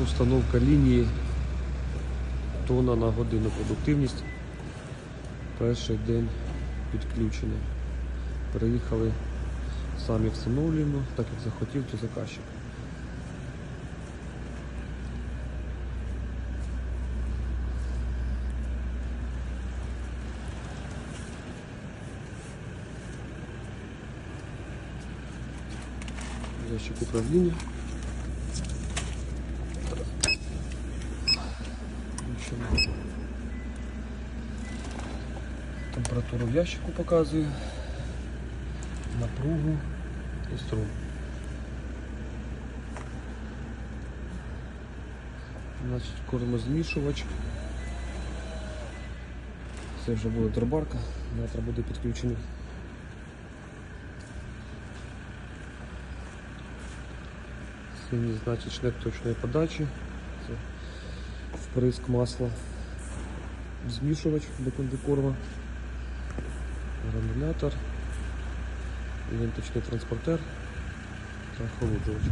Установка лінії тона на годину продуктивність. Перший день підключення. Приїхали, самі встановлюємо, так як захотів, то заказчик. Ящик управління. Включено. Температуру в ящику показує, напругу і струм. Значить, кормозмішувач. Це вже буде дробарка, завтра буде підключений. Синій значить шнек точної подачі. Це вприск масла. Змішувач до кондикорма, Гранулятор, ленточний транспортер та охолоджувач.